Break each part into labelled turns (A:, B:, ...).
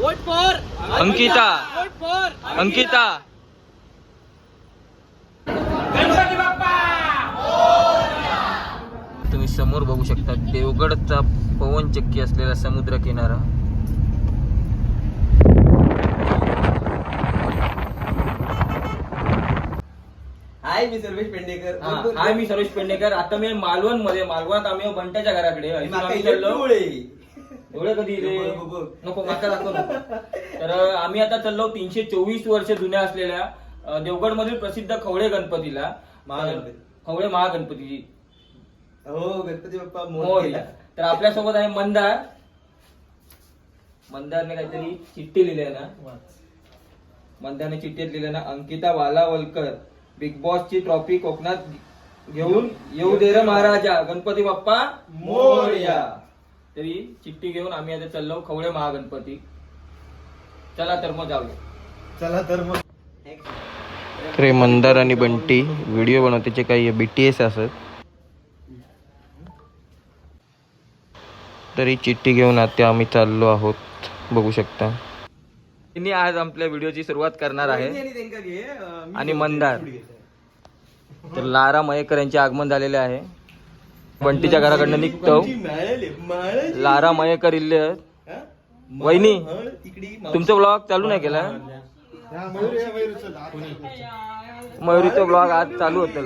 A: Vote for
B: Ankita.
A: Vote for
B: Ankita. तुम्ही समोर बघू शकता देवगडचा पवन चक्की असलेला समुद्र किनारा.
C: हाय मी सर्वेश पेंडेकर.
B: हा, हाय मी सरोज पेंडेकर. आता मी मालवणमध्ये मालवणात आम्ही बंट्याच्या घराकडे. इथून आम्ही चाललो. एवढे कधी रे
C: बघ, बघ, बघ.
B: नको माका दाखव नको. तर अं, आम्ही आता चाललो तीनशे चोवीस वर्ष जुन्या असलेल्या अं, देवगडमधील प्रसिद्ध खवळे गणपतीला
C: महागणपती.
B: खवळे महागणपतीची
C: हो गणपती बाप्पा
B: मोरया.
C: मोरया.
B: तर आपल्यासोबत आहे मंदार मंदारने काहीतरी चिठ्ठी लिहिली आहे ना मंदारने चिठ्ठीत लिहिलं ना अंकिता वालावलकर बिग बॉस ची ट्रॉफी कोकणात घेऊन येऊ दे रे महाराजा गणपती बाप्पा मोरया तरी चिठ्ठी घेऊन आम्ही आता चाललो खवळे महागणपती. चला तर मग जाऊया.
C: चला तर मग.
B: रे मंदार आणि बंटी व्हिडिओ बनवतेचे काही बीटीएस असत. तरी चिठ्ठी घेऊन आता आम्ही चाललो आहोत. बघू शकता. तिने आज आपल्या व्हिडिओची सुरुवात करणार आहे.
C: आणि
B: मंदार. तर लारा मयेकर यांचे आगमन झालेले आहे. बंटीच्या घराकडनं निघतो. लारा मयेकर इल्ले आहेत.
C: हा?
B: वहिनी. तुमचा ब्लॉग चालू नाही केला?
C: हा.
B: मयुरीचा ब्लॉग आज चालू होता.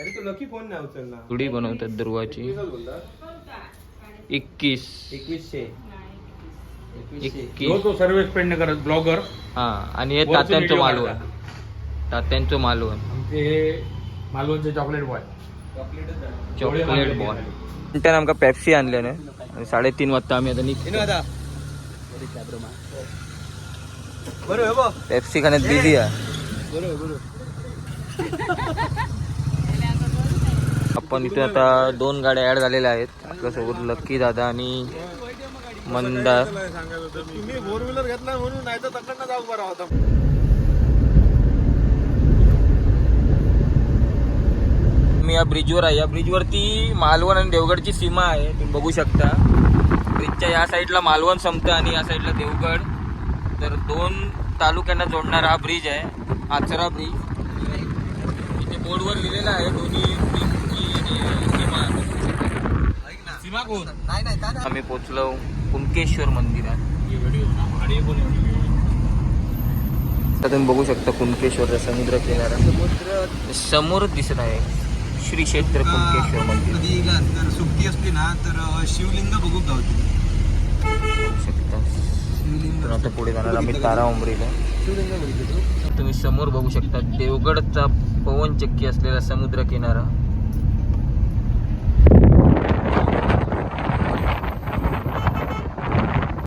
C: अरे तू लकी फोन नाही उचलला.
B: गुढी बनवतात दुर्वाची. एकवीस
C: एकवीसशे.
D: सर्वेश पेडणेकर ब्लॉगर
B: हा आणि हे तात्यांचं मालवण. तात्यांचं मालवण.
D: ते मालवणचे चॉकलेट बॉय
B: चॉकलेट बॉल. त्याने आमका पेप्सी आणल्याने. आणि साडेतीन वाजता आम्ही आता निघतो.
C: येणं आता. बरोबर आहे बघ
B: पेप्सी खाण्यात बिझी आहे. आपण इथे आता दोन गाड्या ऍड झालेल्या आहेत. आपल्यासोबत लक्की दादा आणि मंदार.
C: तुम्ही फोर व्हीलर घेतला म्हणून नाही तर तकडनं जाऊ बरा होता
B: मी या ब्रिजवर आहे. या ब्रिजवरती मालवण आणि देवगडची सीमा आहे. तुम्ही बघू शकता. ब्रिजच्या या साईडला मालवण संपतं आणि या साईडला देवगड. तर दोन तालुक्यांना जोडणारा हा ब्रिज आहे. आचरा ब्रिज इथे बोर्डवर लिहिलेलं आहे दोन्ही ब्रिजची सीमा.
D: कोण?
B: आम्ही पोचलो कुणकेश्वर मंदिरात. तुम्ही बघू शकता कुणकेश्वरचा समुद्र किनारा.
C: समुद्र.
B: समोर दिसत आहे. श्री क्षेत्र कुणकेश्वर मंदिर.
C: कधी जर सुट्टी असली ना तर शिवलिंग बघू गावते
B: शकता.
C: शिवलिंग
B: तर आता पुढे जाणार आम्ही तारा उमरीला.
C: शिवलिंग बघितलं
B: तुम्ही समोर बघू शकता देवगडचा पवन चक्की असलेला समुद्र किनारा.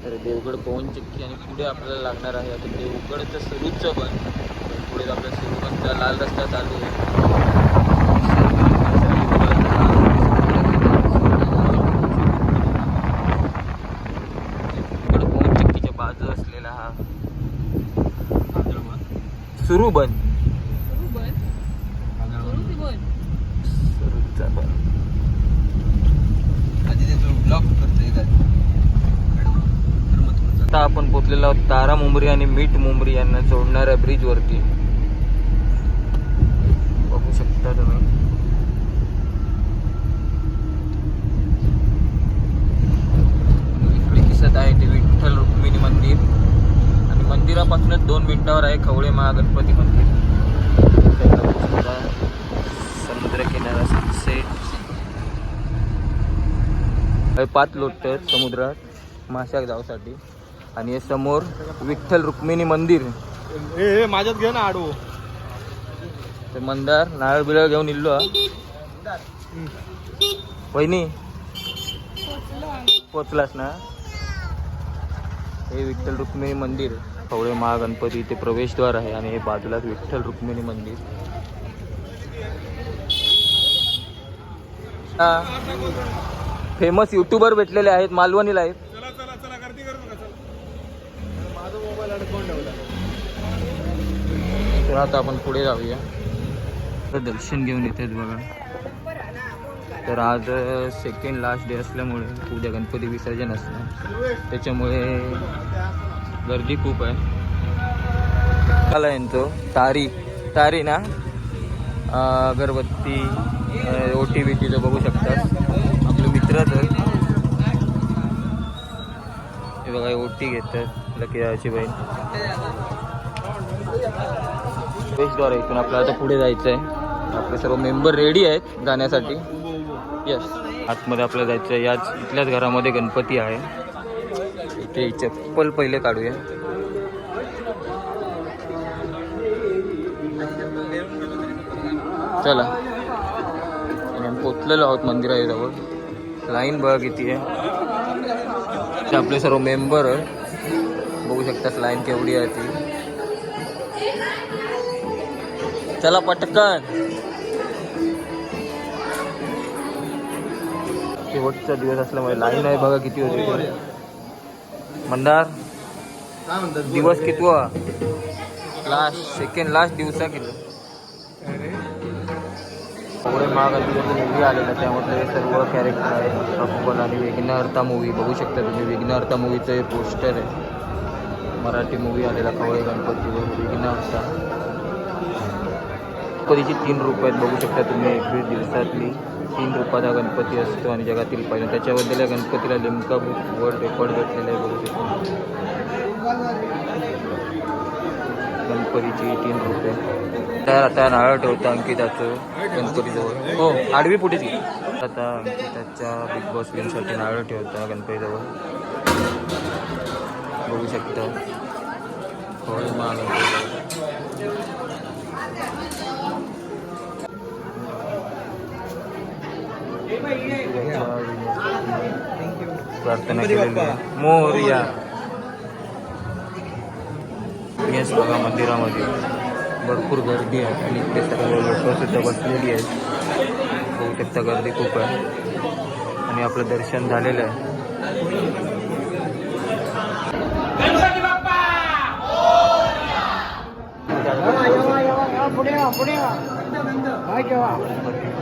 B: तर देवगड पवन चक्की आणि पुढे आपल्याला लागणार आहे आता देवगडचं सुरूचं पण. पुढे आपल्या सुरूचा लाल रस्ता चालू आहे देवगड पवन चक्कीच्या बाजू असलेला हा सुरूचा बन
C: ब्लॉक करतोय का
B: आता आपण पोचलेलो आहोत तारा मुंबरी आणि मीठ मुंबरी यांना जोडणाऱ्या ब्रिज वरती. बघू शकता तुम्ही इकडे दिसत आहे ते विठ्ठल रुक्मिणी मंदिर आणि मंदिरापासूनच दोन मिनिटावर आहे खवळे महागणपती मंदिर. साईडला बघू शकता समुद्र किनारा सनसेट पाच लोट समुद्रात माशाक जाऊसाठी आणि हे समोर विठ्ठल रुक्मिणी मंदिर.
C: ए माझ्यात घे ना आडू
B: ते मंदार नारळ बिरळ घेऊन इल्लो वहिनी पोचलास ना? हे विठ्ठल रुक्मिणी मंदिर खवळे महागणपती इथे प्रवेशद्वार आहे आणि हे बाजूलाच विठ्ठल रुक्मिणी मंदिर. फेमस युट्यूबर भेटलेले आहेत मालवणीला आहेत. तर आता आपण पुढे जाऊया. तर दर्शन घेऊन येतात बघा. तर आज सेकंड लास्ट डे असल्यामुळे उद्या गणपती विसर्जन असणार. त्याच्यामुळे गर्दी खूप आहे. आला तो? तारी. तारी ना? अगरबत्ती ओ टी व्ही तिथं बघू शकतात. आपले मित्रच आहे हे बघा ओटी घेतात. लकी बहीणद्वारे इथून आपल्याला आता पुढे जायचं आहे आपले सर्व मेंबर रेडी आहेत जाण्यासाठी. यस आतमध्ये आपल्याला जायचं आहे याच इथल्याच घरामध्ये गणपती आहे. इथे चप्पल पहिले काढूया. चला. आणि पोचलेलो आहोत मंदिराजवळ लाईन बघा किती आहे. ते आपले सर्व मेंबर बघू शकतात लाईन केवढी आहे ती. चला पटकन. शेवटचा दिवस असल्यामुळे लाईन आहे बघा किती होती मंदार दिवस कितवा लास्ट सेकंड लास्ट दिवसा किती? एवढे महाग मूवी आलेला त्यामध्ये सर्व कॅरेक्टर आहे अकबर आणि विघ्नहर्ता मूवी बघू शकता तुम्ही. विघ्नहर्ता मूवीचं हे पोस्टर आहे. मराठी मूवी आलेला कवळे गणपतीवर विघ्नहर्ता. गणपतीची तीन रूप आहेत बघू शकता तुम्ही एकवीस दिवसातली. तीन रूपाचा गणपती असतो आणि जगातील पहिला. त्याच्याबद्दल या गणपतीला लिमका बुक वर्ल्ड रेकॉर्ड भेटलेला आहे बघू शकतो. गणपतीची तीन रूपे तर आता नारळ ठेवतो अंकिताचं गणपतीजवळ. हो आडवी पुढेच घे. आता अंकिताच्या बिग बॉस गेमसाठी नारळ ठेवता गणपतीजवळ. बघू शकता. होय प्रार्थना केलेली आहे. मोरया. येस बघा मंदिरामध्ये. भरपूर गर्दी आहे आणि ते सर्व लोक सुद्धा बसलेली आहेत. बघू शकता गर्दी खूप आहे. आणि आपलं दर्शन झालेलं आहे.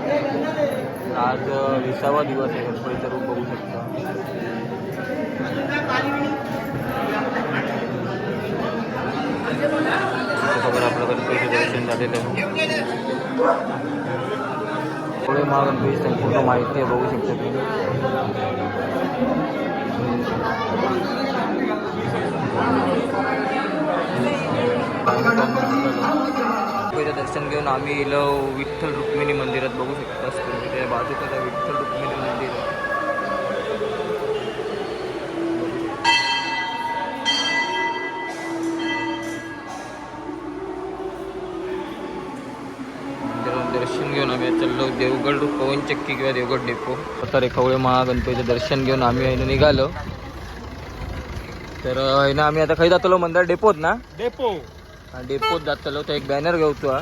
B: आज विसावा दिवस आहे. गणपतीचं रूप बघू शकता. आपलं गणपतीचं दर्शन झालेलं आहे. पुढे महागणपती संपूर्ण माहिती आहे बघू शकता तुम्ही. गणपतीचं दर्शन घेऊन आम्ही गेलो विठ्ठल रुक्मिणी मंदिरात बघू शकता तुम्ही त्या बाजूला विठ्ठल रुक्मिणी मंदिर आहे. दर्शन घेऊन आम्ही चाललो देवगड पवन चक्की किंवा देवगड डेपो आता रेखावळे महागणपतीचं दर्शन घेऊन आम्ही आहे निघालो. तर आहे ना आम्ही आता खाई जातो मंदिर डेपोत ना?
C: डेपो
B: डेपोत जातलो. तर एक बॅनर घेऊचो हा.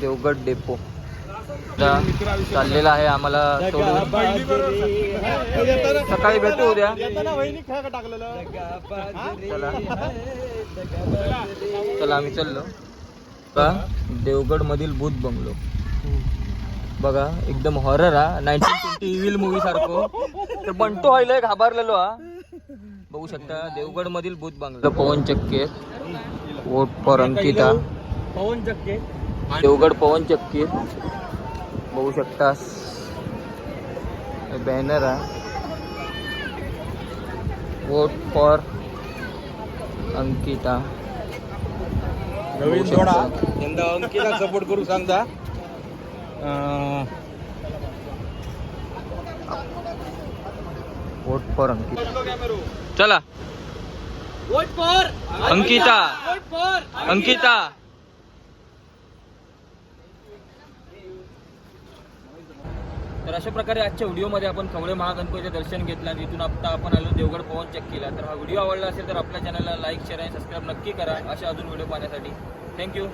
B: देवगड डेपो चाललेला आहे आम्हाला सोडून. सकाळी भेटू उद्या. चला. आम्ही चाललो. का देवगड मधील भूत बंगलो. बघा एकदम हॉरर हा. नाईन्टीन ट्वेंटी इव्हिल मूवी सारखो. तर बंटू व्हायला घाबरलेलो हा. बघू शकता देवगड मधील भूत बंगलो. पवन चक्के वोट फॉर अंकिता
C: पवन चक्के.
B: देवगड पवन चक्की बघू शकता बॅनर आहे. Vote for Ankita.
C: नवीन
B: शकता.
C: यंदा अंकिला सपोर्ट करू सांगता.
B: Vote for Ankita. चला. अंकिता. अंकिता. तर अशा प्रकारे आजच्या व्हिडिओमध्ये आपण खवळे महागणपतीचे दर्शन घेतलं आणि तिथून आता आपण आलो देवगड पवन चक्कीला तर हा व्हिडिओ आवडला असेल तर आपल्या चॅनलला लाईक शेअर आणि सबस्क्राईब नक्की करा. अशा अजून व्हिडिओ पाहण्यासाठी. थँक्यू